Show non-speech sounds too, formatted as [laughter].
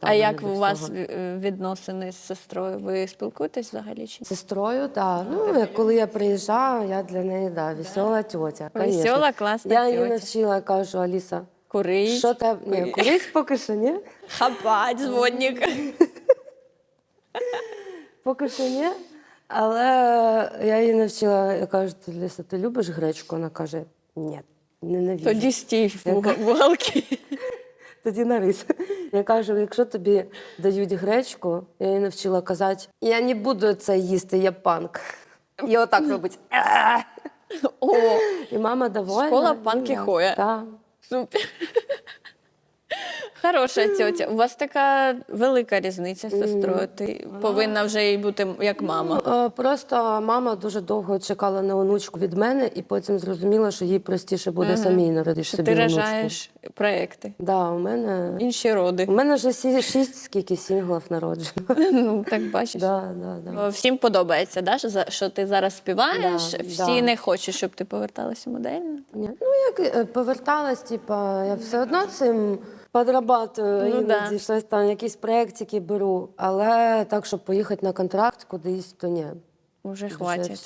А як у вас е, відносини з сестрою? Ви спілкуєтесь взагалі чи? З Сестрою, так. Ну, як коли я приїжджаю, я для неї да, весела тьотя. Весела, класна Я її навчила, кажу, Аліса, Курить, що там? Ні, курить поки що ні. [laughs] хапать зводник. [laughs] Поки що ні. Але я її навчила, я кажу, «Ти, Ліса, ти любиш гречку? Вона каже, ні, ненавижу. Тоді стій в уголки. [laughs] Тоді на рис. Я кажу, якщо тобі дають гречку, я її навчила казати, я не буду це їсти, я панк. І отак робить. О, І мама довольна. Школа панки Хоя. Так. супер. Хороша тьотя. У вас така велика різниця з сестрою. Ти повинна вже їй бути як мама. Е, Просто мама дуже довго чекала на онучку від мене, і потім зрозуміла, що їй простіше буде самій народити Що собі ти онучку. рожаєш проекти. Да, у мене Інші роди. у мене вже сі- шість скільки сінглів народжено. [laughs] Ну, так бачиш. Да, да, да. Всім подобається, да? що за- що ти зараз співаєш. Да, Всі да. не хочуть, щоб ти поверталася модельно. Ні. Ну, як е, поверталась, типа, я все одно цим подрабатую, Ну, іноді да. щось там, якісь проєктики беру. Але так, щоб поїхати на контракт кудись, то ні. Уже Вже хватить.